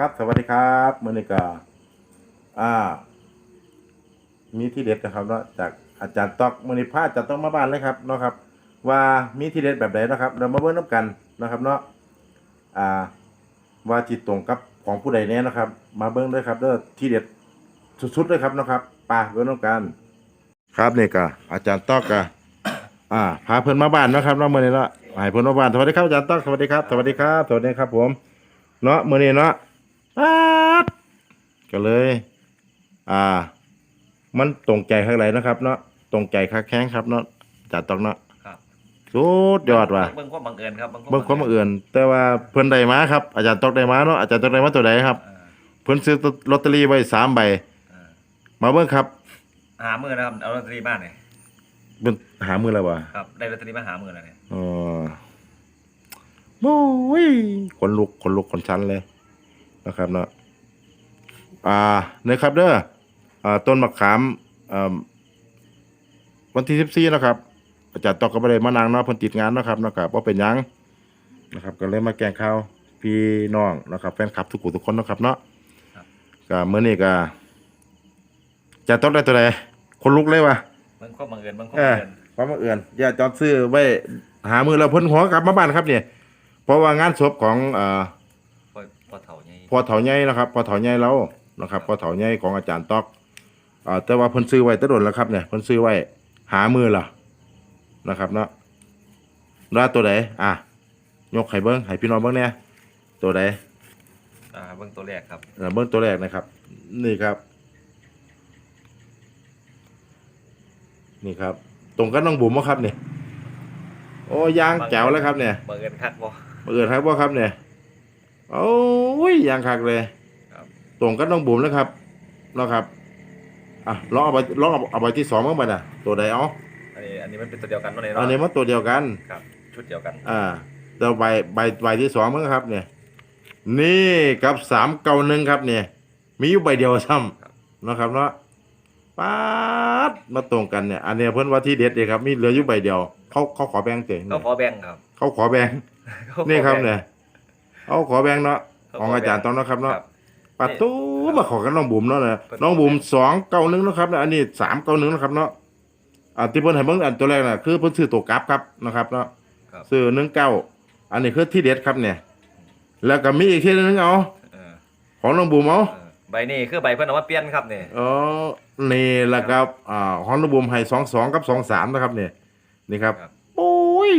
ครับ สวัสดีครับมือนี้ก็อ่า มีที่เด็ดนะครับเนาะจากอาจารย์ตอกมือนี้พาอาจารย์ตอกมาบ้านเลยครับเนาะครับ ว่ามีที่เด็ดแบบไหนนะครับเรามาเบิ่งน้ำกันนะครับเนาะอ่า ว่าจิตตรงกับของผู้ใดแน่นะครับ มาเบิ่งด้วยครับเด้อที่เด็ดสุดๆเลยครับเนาะครับป่าเบิ่งน้ำกัน ครับนี่ก็อาจารย์ตอกก็อ่าพาเพิ่อนมาบ้านนะครับเนาะมือนี้เนาะให้เพิ่อนมาบ้านสวัสดีครับอาจารย์ตอกสวัสดีครับสวัสดีครับสวัสดีครับผมเนาะมือนี้เนาะ ป๊าดก็เลย อ่า มันตรงใจข้างไหนนะครับ เนาะตรงใจคักแข้งครับเนาะอาจารย์ตอกเนาะครับ สุดยอดว่ะเบิ่งความบังเอิญครับเบิ่งความบังเอิญแต่ว่าเพิ่นได้มาครับอาจารย์ตอกได้มาเนาะอาจารย์ตอกได้มาตัวใดครับเออเพิ่นซื้อลอตเตอรี่ไว้สามใบเออมาเบิ่งครับหามือนะครับเอาลอตเตอรี่บ้านเนี่ยเพิ่นหามือแล้วว่ะครับได้ลอตเตอรี่มาหามือแล้วเนี่ยอ๋อโอ้ยขนลุกขนลุกขนชันเลย นะครับเนาะอ่านะครับเด้ออ่าต้นมะขามอ่าวันที่สิบสี่นะครับอาจารย์ตอกก็ไม่ได้มานางเนาะเพิ่นติดงานเนาะครับเนาะครับว่าเป็นหยังนะครับ ก็เลยมาแกล้งข่าวพี่น้องนะครับแฟนคลับทุกคนทุกคนเนาะครับเนาะก็เมื่อนี้ก็อาจะต้องได้ตัวใดคนลุกเลยว่ะเบิ่งความบังเอิญเบิ่งความเอบัองเอิญความบังเอิญอย่าจอดซื้อไว้หามือเราเพิ่นหัวกลับมาบ้านครับเนี่ยเพราะว่างานศพของเอ่อ พอพอเฒ่าใหญ่ พ่อเฒ่าใหญ่นะครับพ่อเฒ่าใหญ่เรานะครับพ่อเฒ่าใหญ่ของอาจารย์ตอกอ่าแต่ว่าเพิ่นซื้อไว้แตะดนแล้วครับเนี่ยเพิ่นซื้อไว้หามือล่ะนะครับเนาะแล้วตัวใดอะยกให้เบิ่งให้พี่น้องเบิ่งเนี่ยตัวใดอ่าเบิ่งตัวแรกครับเอ่อเบิ่งตัวแรกนะครับ นี่ครับ นี่ครับ ตรงกับน้องบุ๋มบ่ครับเนี่ยโอ้ยางแจ๋วแล้วครับเนี่ยบังเอิญคักบ่บังเอิญครับว่าครับเนี่ย โอ้ยยางคักเลยครับตรงกับน้องบุ๋มแล้วครับเนาะครับอะลองเอาไปลองเอาเอาไปที่สองมั้งไปน่ะตัวใดเอาอันนี้อันนี้มันเป็นตัวเดียวกันเนาะเนี่ยอันนี้เนาะมันตัวเดียวกันครับ ชุดเดียวกัน อ่าเดี๋ยวใบใบใบที่สองมั้งครับ เนี่ย นี่กับสามเก้าหนึ่งครับเนี่ย มีอยู่ใบเดียวซ้ำเนาะครับเนาะป๊าดมาตรงกันเนี่ย อันเนี้ยเพิ่นว่าที่เด็ดเลยครับ มีเหลืออยู่ใบเดียว เขาเขาขอแบ่งเจ๋งก็ขอแบ่งครับ เขาขอแบ่งเขาขอนี่ครับแงเนี่ย เอาขอแบ่งเนาะเขาของอาจารย์ต้องเนาะครับเนาะครับปัดตู้มาขอกันน้องบุ๋มเนาะเนี่ยเพิ่นน้องบุ๋มสองเก้าหนึ่งนะครับเนี่ยอันนี้สามเก้าหนึ่งนะครับเนาะอ่าที่เพิ่นให้เบิ่งอันตัวแรกน่ะคือเพิ่นซื้อตัวกราฟครับนะครับเนาะครับซื้อหนึ่งเก้าอันนี้คือที่เด็ดครับเนี่ย แล้วก็มีอีกที่หนึงเอาเออของน้องบุ๋มเอาเออใบนี้คือใบเพิ่นเอามาเปลี่ยนครับเนี่ยอ๋อนี่แหละครับอ่าของน้องบุ๋มให้สองสองกับสองสามนะครับเนี่ยนี่ครับครับโอ้ย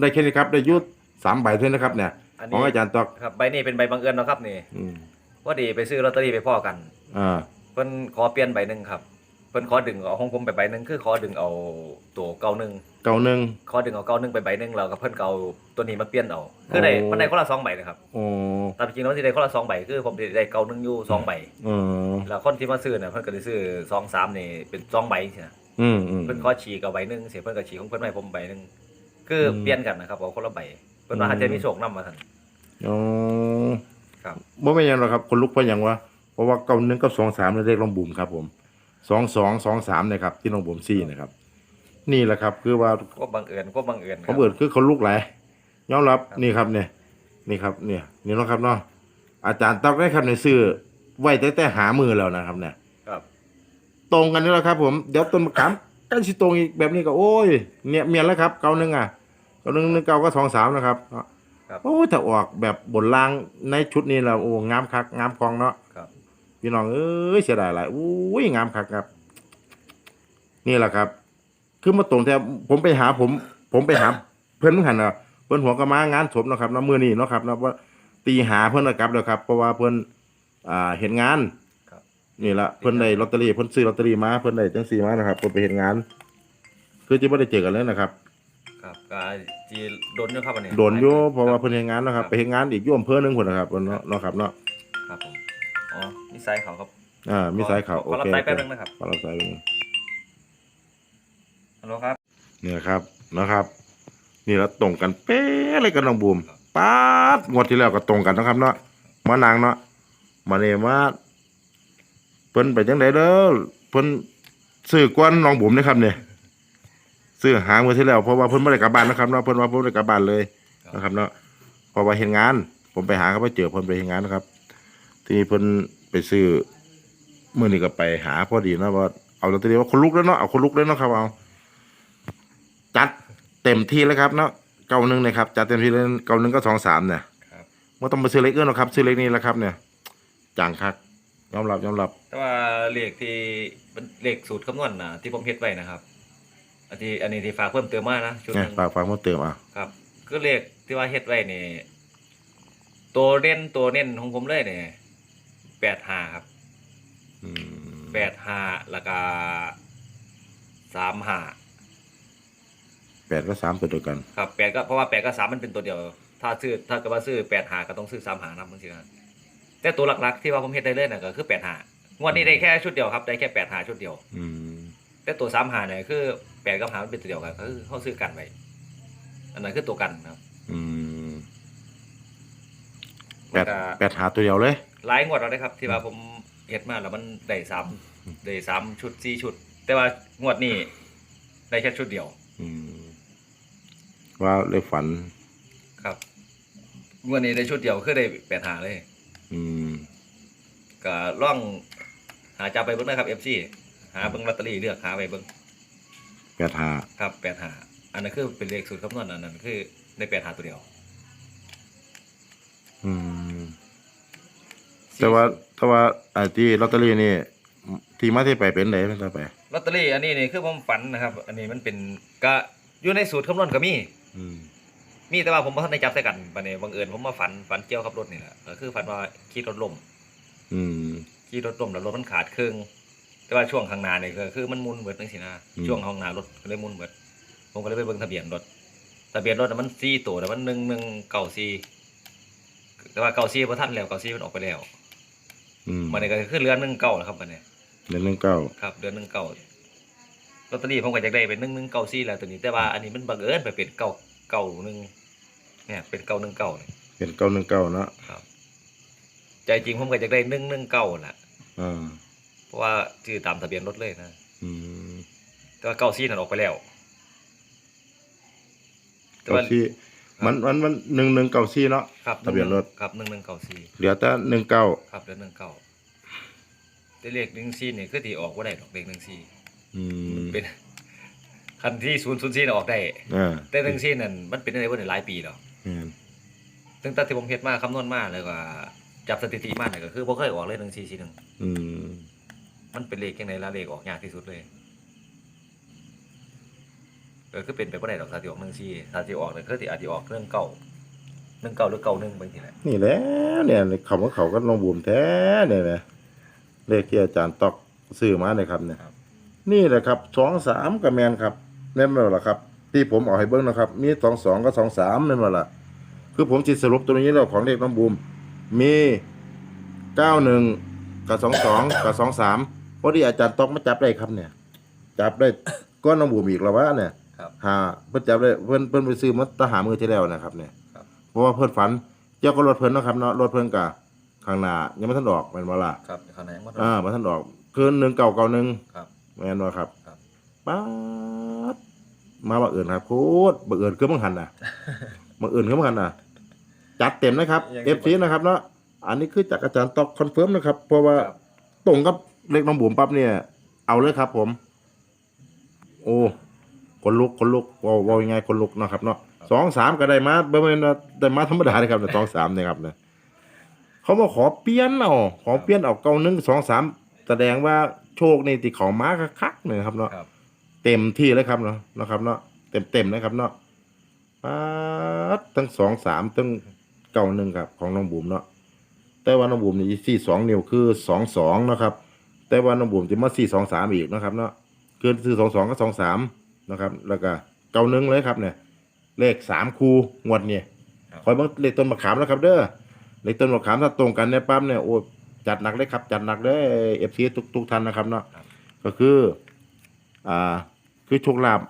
ได้แค่นี้ครับได้อยุดสามใบเท่านั้นนะครับเนี่ย อันของนี้อาจารย์ตอกครับใบนี้เป็นใบบังเอิญเนาะครับนี่อืมว่าดีไปซื้อลอตเตอรี่ไปพ่อกันอ่าเพิ่นขอเปลี่ยนใบหนึ่งครับเพิ่นขอดึงเอาของผมไปใบหนึ่งคือขอดึงเอาตัวเก่าหนึ่งเก้าหนึ่ง ขอดึงเอาเก่าหนึ่งไปใบหนึ่งแล้วก็เพิ่นก็เอาตัวนี้มาเปลี่ยนเอาคือได้โอ้ มันได้คนละสองใบนะครับโอ้ตามจริงแล้วมันสิได้คนละสองใบคือผมสิได้เก่าหนึ่งอยู่สองใบอืมแล้วคนที่มาซื้อเนี่ยเพิ่นก็ได้ซื้อสองสามนี่เป็นสองใบใช่ไหม อืมอืม เพิ่นขอฉีกเอาใบหนึ่งเสียเพิ่นก็ฉีกของเพิ่นมาให้ผมใบหนึ่งคืออม เปลี่ยนกันนะครับเอาคนละใบ เพิ่นว่าอืมหาจะมีโชคนำมาท่านอ๋อครับ บ่ไม่นหยังหรอกครับ คนลุกเพราะหยังวะเพราะว่าเก้าหนึ่งกับสองสามเลขลองบุ่มครับ ผมสองสองสองสามนะครับที่ลองบุ่มซี่นะครับ นี่แหละครับ คือว่าก็บังเอิญก็บังเอิญคผรัมบ เอิดคือคนลุกหลายยอมรับครับ นี่ครับเนี่ย นี่ครับ เนี่ย นี่เนาะครับเนาะอาจารย์ตอกได้ครับในซื้อไว้แต่แต่หามือแล้วนะครับ เนี่ย ครับ ตรงกันนี่แหละครับ ผมเดี๋ยวต้นมะขามกันสิตรงอีกแบบนี้ก็โอ้ย เนี่ยเมียนแล้วครับ เก้าหนึ่งอะเก้าหนึ่งหนึ่งเก้าก็สองสามนะครับครับ โอ้ยถ้าออกแบบบนล่างในชุดนี้แล้วโอ้งามคักงามคองเนาะครับพี่น้องเอ้ยเสียดายหลายอุ้ยงามคักครับ นี่แหละครับคือมาตรงแต่ผมไปหาผม ผมไปหา เพื่อนหันอะเพื่อนหัวกระมางานศพเนาะครับเนาะมือนี้เนาะครับเนาะว่าตีหาเพื่อนนะครับแล้วครับ เพราะว่าเพื่อนอ่าเห็นงานครับ นี่ละเพื่อนได้ลอตเตอรี่เพื่อนซื้อลอตเตอรี่มาเพื่อนได้จังสี่มานะครับเพื่อนไปเห็นงาน คือที่ไม่ได้เจอกันเลยนะครับ ครับก็จีโดนอยู่ครับอันนี้โดนอยู่เพราะว่าเพื่อนเห็นงานนะครับครับไปเห็นงานอีกอยุ่อำเภอหนึงคนนะครับเนาะเนาะครับเนาะครับผมอ๋อนี่สายเขาครับอ่ามีสายข่าวขโออรับเคสายแป๊บนึงนะครับขอรับสายแป๊บนึงฮัลโหลครับ เนี่ยครับนะครับ นี่แล้วตรงกันเป๊ะเลยกับน้องบูมครับป๊าดงวดที่แล้วก็ตรงกันนะครับเนาะมานางเนาะมาเนี่ยมาเพิ่นไปจังไดเด้อเพิ่นซื้อกวนน้องบุ๋มนะครับเนี่ย ซื้อหางวดที่แล้วเพราะว่าเพิ่นไม่ได้กลับบ้านนะครับเนาะเพิ่นว่าเพิ่นบ่ได้กลับบ้านเลยนะครับเนาะเพราะว่าเห็นงาน ผมไปหาเขาไปเจอเพิ่นไปเห็นงานนะครับ ที่เพิ่นไปซื้อมื้อนี้ก็ไปหาพอดีเนาะว่าเอาลอตเตอรี่ว่าคนลุกแล้วเนาะเอาคนลุกเลยเนาะครับเอาจัดเต็มที่เลยครับเนาะเก้าหนึ่งนะครับจัดเต็มที่เลยเก้าหนึ่งก็สองสามเนี่ยครับไม่ต้องไปซื้อเล็กเอื้อนหรอกครับ ซื้อเล็กนี่แหละครับเนี่ยจังคักยอมรับยอมรับ แต่ว่าเลขที่เป็นเลขสูตรคำนวณนะที่ผมเฮ็ดไว้นะครับ อันที่อันนี้ที่ฝากเพิ่มเติมมานะชุดหเนี่ยนึงฝากฝากมาเติมอะครับคือเลขที่ว่าเฮ็ดไว้นี่ตัวเน้นตัวเน้นของผมเลยเนี่ยแปดห้าครับอืมแปดห้าแล้วก็สามห้าแปดก็สามตัวเดียวกันครับแปดก็เพราะว่าแปดก็สามมันเป็นตัวเดียว ถ้าซื้อถ้าเกิดว่าซื้อแปดหาก็ต้องซื้อสามหานะมันสินะแต่ตัวหลักๆที่ว่าผมเฮ็ดได้เลยน่ะก็คือแปดหางวดนี้ได้แค่ชุดเดียวครับได้แค่แปดหาชุดเดียว อืมแต่ตัวสามหาเนี่ยคือ แปดกับหามันเป็นตัวเดียวกันก็คือเขาซื้อกันไว้อันนั้นคือตัวกันครับอืมแปมันดก็ แปดหาตัวเดียวเลย หลายงวดแล้วนะครับ ที่ว่าผมเฮ็ดมาแล้วมันได้สามได้สามชุดสี่ชุด แต่ว่างวดนี้ได้แค่ชุดเดียวอืม ว่าเลยฝัน ครับงวดนี้ได้ชุดเดียวคือได้แปดหาเลย อืม ก็ล่องหาจับไปเบิ่งนะครับ FC หาเบิ่งลอตเตอรี่เลือกหาไปเบิ่ง แปดหาครับแปดหาอันนั้นคือเป็นเลขสูตรคำนวณอันนั้นคือได้แปดหาตัวเดียวอืม แต่ว่าแต่ว่าไอ้ที่ลอตเตอรี่นี่ ที่มาที่ไปเป็นไหนเป็นต่อไป ลอตเตอรี่อันนี้นี่คือผมฝันนะครับ อันนี้มันเป็นก็อยู่ในสูตรคำนวณก็มี อืม มีแต่ว่าผมบ่ทันได้จับใส่กันบัดนี้บังเอิญผมมาฝันฝันเกี่ยวกับรถนี่แหละก็คือฝันว่าขี่รถล้มอืมขี่รถล้มแล้วรถมันขาดครึ่ง แต่ว่าช่วงข้างหน้านี่ก็คือมันหมุนเบิดจังซี่นะอืม ช่วงข้างหน้ารถก็เลยหมุนเบิดผมก็เลยไปเบิ่งทะเบียนรถทะเบียนรถน่ะมัน4ตัวแต่มัน1194แต่ว่า94บ่ทันแล้ว94มันออกไปแล้วอืมมันนี่ก็คือเรือน19แล้วครับบัดนี้เดือนหนึ่งเก้าครับเดือนหนึ่งเก้าลอตเตอรี่ผมก็อยากได้เป็นหนึ่งหนึ่งเก้าสี่แล้วตัวนี้แต่ว่าอันนี้มันบังเอิญไปเป็นเก้าเก้าหนึ่งเนี่ยเป็นเก้าหนึ่งเก้าเลยเป็นเก้าหนึ่งเก้าเนาะครับ ใจจริงผมก็อยากได้หนึ่งหนึ่งเก้าแหละอ่าเพ ราะว่าชื่อตามทะเบียนรถเลยนะอืมแต่ว่าเก้าสี่นั่นออกไปแล้ว แต่เก้าว่า ซี่มันมันมันหนึ่งหนึ่งเก้าซี่เนาะ ครับทะเบียนรถ ครับหนึ่งหนึ่งเก้าสี่เหลือแต่หนึ่งเก้าครับเดือนหนึ่งเก้าแต่เลขหนึ่งสี่นี่คือที่ออกว่าได้หรอกเลขหนึ่งสี่อืมเป็น คันที่ศูนย์ศูนย์สี่ออกได้ อ่าแต่หนึ่งสี่นั่นมันเป็นอะไรวะเนี่ยหลายปีแล้ว อืมตั้งแต่ที่ผมเฮ็ดมาคำนวณมาเลยว่าจับสถิติมาเนี่ยก็คือบ่เคยออกเลยหนึ่งสี่สี่หนึ่งอืม มันเป็นเลขยังไงละเลขออกยากที่สุดเลยก็คือเป็นไปบ่ได้ดอกถ้าที่ออกหนึ่งสี่ถ้าที่ออกเนี่ยคือที่อาจจะออกเรื่องเก่าหนึ่งเก่าหรือเก่าหนึ่งบางทีแหละนี่แหละเนี่ยเขาว่าเขาก็ลงบูมแท้เนี่ยนะเลขที่อาจารย์ตอกซื้อมาเนี่ยครับเนี่ยนี่แหละครับสองสามกับแมนครับแน่นอนล่ะครับ ที่ผมเอาให้เบิ้งนะครับ มีสองสองกับสองสามนั่นแหละคือผมจิตสรุปตัวนี้แล้วของเลขน้องบูมมีเก้าหนึ่งกับสองสองกับสองสามพ อดีอาจารย์ตอกมาจับได้ครับเนี่ย จับได้ก้อนน้องบูมอีกแล้ววะเนี่ยครับหาเพิ่นจับได้เพิ่นเพิ่นไปซื้อมาตะหามือที่แล้วนะครับเนี่ยครับ เพราะว่าเพิ่นฝันเจ้าก็รถเพิ่นเนาะครับเนาะรถเพิ่นกะข้างหน้ายังไม่ทันออกเป็นเวลาครับข้างในมันอ่ามาทันออกคือหนึ่งเก่าเก่าหนึ่งครับ แม่นบ่ครับครับ ป๊าดมาบังเอิญครับโคตรบังเอิญคือบังหันน่ะ บังเอิญคือบังหันน่ะ จัดเต็มนะครับ FC นะครับเนาะอันนี้คือจากอาจารย์ตอกคอนเฟิร์มนะครับ เพราะว่าครับ ตรงกับ เลขน้องบุ๋มปั๊บเนี่ย เอาเลยครับผม โอ้คนลุกคนลุกเว่าเว่ายังไงคนลุกเนาะครับเนาะสองสามก็ได้มาเบ่แม่นว่าได้มาธรรมดาเลยครับสองสามเนี่ยครับเนี่ยเขามาขอเปลี่ยนเอาขอเปลี่ยนเอาเก้าหนึ่งสองสามแสดงว่าโชคในที่เขามาคักๆเนี่ยครับเนาะครับ เต็มที่เลยครับเนาะนะครับเนาะเต็มเต็มๆเลยครับเนาะป๊าดทั้งสองสามทั้งเก้าหนึ่งครับของน้องบุ๋มเนาะแต่ว่าน้องบุ๋มนี่สี่สองนิ้วคือสองสองนะครับ แต่ว่าน้องบุ๋มจะมาสี่สองสามอีกนะครับเนาะคือคือสองสองก็สองสามนะครับ แล้วก็เก้าหนึ่งเลยครับเนี่ย เลขสามคูงวดเนี่ยครับคอยเบังเลขต้นมะขามแล้วครับ เด้อเลขต้นมะขามถ้าตรงกันเนี่ยปั๊มเนี่ยโอ้จัดหนักเลยครับ จัดหนักเลยเอฟซีทุกทุกท่านนะครับเนาะครับก็คือ อ่า คือโชคลาภ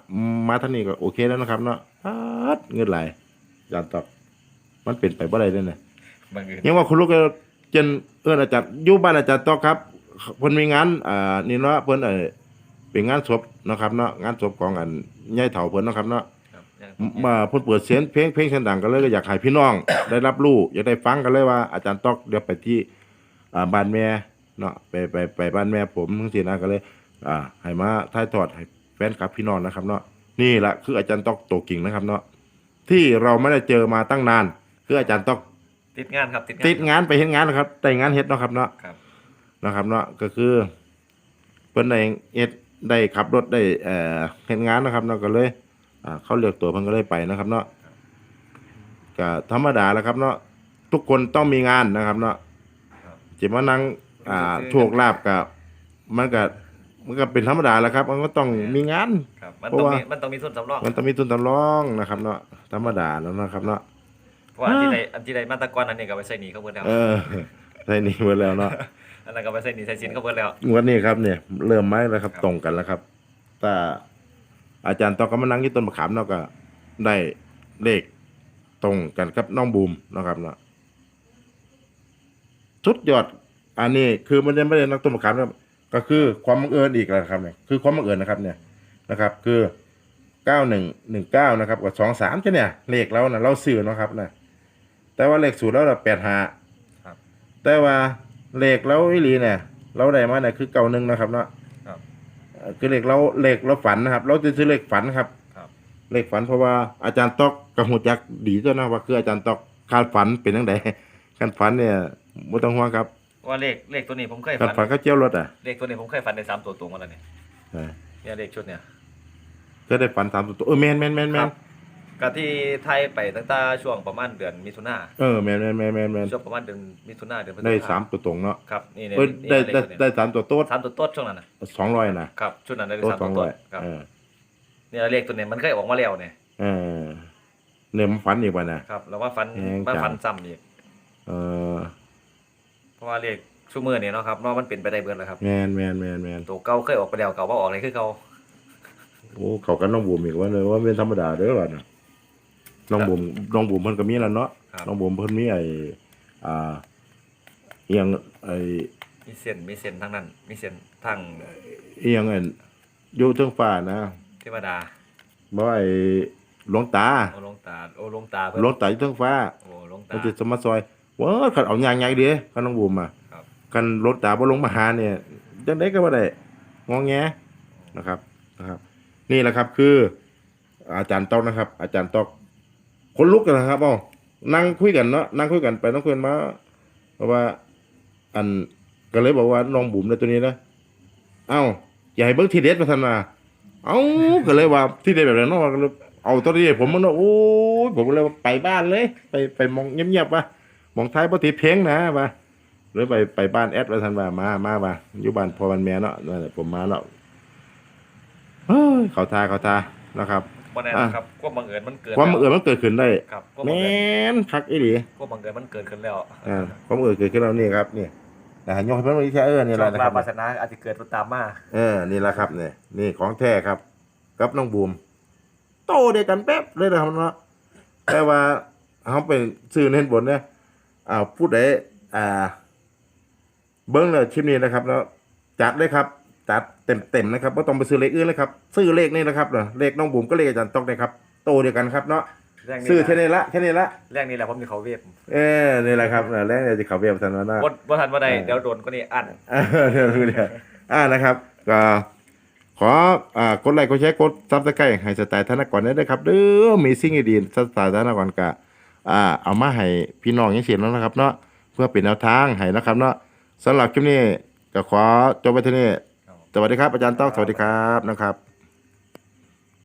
มาท่านนี้ก็โอเคแล้วนะครับ เนาะป๊าดเงินไหลายจานตอบมันเปลี่ยนไปบ่ได้เลยเนี่ยบังเอิญยังว่าคุณลูกก็เจนเอื้อนอาจารย์อยู่บ้านอาจารย์ตอกครับ เพิ่นมีงานอ่านี่เนาะเพิ่นเออเป็นงานศพเนาะครับเนาะงานศพของอันยายเฒ่าเพิ่นเนาะครับเนาะครับมาเพิ่นเปิดเสียงเพลงเพลงเสียงดังก็เลยอยากให้พี่น้อง ได้รับรู้อยากได้ฟังกันเลยว่าอาจารย์ตอกเดี๋ยวไปที่อ่าบ้านแม่เนาะไปไปไปบ้านแม่ผมทั้งสี่นะก็เลยอ่าให้มาถ่ายทอดให้แฟนคลับพี่น้องนะครับเนาะนี่แหละคืออาจารย์ตอกโตกิ่งนะครับเนาะที่เราไม่ได้เจอมาตั้งนาน คืออาจารย์ตอกติดงานครับติดงานติดงานไปเฮ็ดงานนะครับแต่งานเฮ็ดเนาะครับเนาะ ครับ นะครับเนาะก็คือเพิ่นได้เอ็ดได้ขับรถได้เอ่อเฮ็ดงานนะครับเนาะก็เลยอ่าเขาเลือกตัวเพิ่นก็เลยไปนะครับเนาะก็ธรรมดาแหล้วครับเนาะทุกคนต้องมีงานนะครับเนาะครับจะมานั่งอ่าโชคลาภกับมันก็มันก็เป็นธรรมดาแหล้วครับ มันก็ต้องมีงาน ครับมันเพราะต้องว่ามีมีมันต้องมีทุนสำรองมันต้องมีทุนสำรองนะครับเนาะธรรมดาแล้วนะครับเนาะเพราะว่าอันที่ใดอันที่ใดมาตรกรอันนี้ก็ไปใส่หนีเขาเบิดแล้วเออใช่นี่หมดแล้วเนาะ อันนั้นก็ไปใส่หนีใส่สินเขาเบิดแล้ว งวดนี้ครับเนี่ยเริ่มไหมแล้วครับครับ ตรงกันแล้วครับแต่อาจารย์ตองก็มานั่งที่ต้นมะขามเนาะก็ได้เลขตรงกันครับน้องบูมนะครับเนาะสุดยอด อันนี้คือมันยังไม่ได้นักต้นมะขามนะครับก็คือความบังเอิญอีกแล้วครับเนี่ยคือความบังเอิญนะครับเนี่ยนะครับ คือเก้าหนึ่งหนึ่งเก้านะครับกับสองสามใช่เนี่ยเลขเรานะเราซื้อเนาะครับนะแต่ว่าเลขสูตรเราแปดห้าครับ แต่ว่า เลขเราอีหลีเนี่ย เราได้มาเนี่ยคือเก่าหนึ่งนะครับเนาะครับเอ่อคือเลขเราเลขเราฝันนะครับ เราจะซื้อเลขฝันครับครับเลขฝันเพราะว่าอาจารย์ตอกกับหูจักดีตัวนะว่าคืออาจารย์ตอกการฝันเป็นยังไงการฝันเนี่ยไม่ต้องห่วงครับว่าเลขเลขตัวนี้ผมเคยการฝันฝันก็เจียวรถอะเลขตัวนี้ผมเคยฝันในสามตัวตรงมาแล้วเนี่ยเออเนี่ยเลขชุดเนี่ย ก็ได้ฝันสามตัวเออแมนแมนแมนแมครันบ ก็ที่ไทยไปตั้งแต่ช่วงประมาณเดือนมิถุนาเออแมนแมนแมนแมนแมนช่วงประมาณเดือนมิถุนาเดือนพฤษภได้สามตัวตรงเนาะครับนี่เนี่ยเอ้ยนี่ได้เลขได้ตัวเนี่ยได้สามตัวโต๊ดสามตัวต้นช่วงนั้นนะสองร้อยนะครับชุดนั้นได้โต๊ดสามสตัอวงต้ร้อนยครับเออเนี่ยเลขตัวเนี้มันเคยออกมาแล้วเนี่ยเออเนี่ยมันฝันอีกวันนะ ครับแล้วว่าฟันแม่งมาจัง ฟันซ้ำอีกเออเพราะว่าเลขชั่วมือเนี่ยเนาะครับเนาะมันเป็นไปได้เบิดแล้วครับ แมนแมนแมนแมนตัวเก่าเคยออกไปแล้วเก่าว่าออกเลยคือเก่าโอ้เขากันน้องบุ๋มอีกว่าเลยว่าเป็นธรรมดาเด้อล่ะนะ น้องบุ๋มน้องบุ๋มเพิ่นก็มีแล้วเนาะครับ น้องบุ๋มเพิ่นมีไอ้อ่าเอียงไอ้มีเส้นมีเส้นทั้งนั้น มีเส้นทั้งเอียงไอ้อยู่เทิงฟ้านะเทวดาบ่ไอ้หลวงตาโอหลวงตาโอหลวงตาเพิ่นหลวงตาอยู่เทิงฟ้า โอหลวงตา มันจะสมาซอยว้าคันเอายางใหญ่เด้คันน้องบุ๋มอะครับ คันหลวงตาบ่ลงมาหาเนี่ยจังได๋ก็บ่ได้งอแงนะครับนะครับ นี่แหละครับคือ อาจารย์ตอกนะครับ อาจารย์ตอก คนลุกกันนะครับอ้านั่งคุยกันเนาะนั่งคุยกันไปน้องคุยกันมาเพราะว่า อันก็เลยบอกว่าน้องบุ๋มในตัวนี้นะเอ้าอย่าให้เบิ่งทีเด็ดมาทันมาเอ้าก็เลยว่าทีเด็ดแบบนั้นเนาะก็เลยเอาตัวนี้ผมมันเนาะโอ้ยผมเลยไปบ้านเลย ไปไปมองเงียบๆว่ามองท้ายปฏิเพลงนะว่าเลยไปไปบ้านแอดมาทันว่ามามาว่าอยู่บ้านพอบ้านแม่เนาะนั่นแหละผมมาเนาะเฮ้ยเขาทาเขาทานะครับ บ่แน่นะครับความบังเอิญมันเกิดความบังเอิญมันเกิดขึ้นได้ครับความแมบังเอิญนคักอีหลีความบังเอิญมันเกิดขึ้นแล้วอ่าความบังเอิญเกิดขึ้นแล้วนี่ครับนี่นะฮะยกให้เพิ่นมาอีกแค่เออนี่แหละนะโชคลารับภวาสนาอาจจะเกิดตามมาเออนี่แหละครับเนี่ยนี่ของแท้ครับกับน้องบูมโตเดียวกันแป๊บเลยนะครับเนาะแต่ว่าเขาเป็นซื้อเน้นบนเนี่ยอ่าพูดได้อ่า เบิ้งเลยชิปนี้นะครับ แล้วจัดเลยครับ จัดเต็มเต็มๆนะครับไม่ต้องไปซื้อเลขอื่นเลยครับซื้อเลขนี่นะครับเนาะเลขน้องบุ๋มก็เลขอาจารย์ตอกเลยครับโตเดียวกันครับเนาะแรงนี้ซื้อแค่นี้ละแค่นี้ละแรงนี้แหละผมจะเขาเวฟเออนี่แหละครับแล้วเดี๋ยวจะเขาเวียบทันวันหน้าบ่บ่ทันบ่ได้เออเดี๋ยวโดนก็นี่อันอ่าเดี๋ยวดูเดี๋ยวอ่านะครับก็ขออ่ากดไลค์กดแชร์กดซับสไครต์ให้สไตล์ธนกรได้ด้วยครับเด้อมีสิ่งดีๆสไตล์ธนกรกะอ่าเอามาให้พี่น้องยังเสียแล้วนะครับเนาะเพื่อเป็นแนวทางให้นะครับเนาะสำหรับคลิปนี้ก็ขอจบไปเที่านี้ สวัสดีครับอาจารย์ต้องสวัสดีครับนะครับ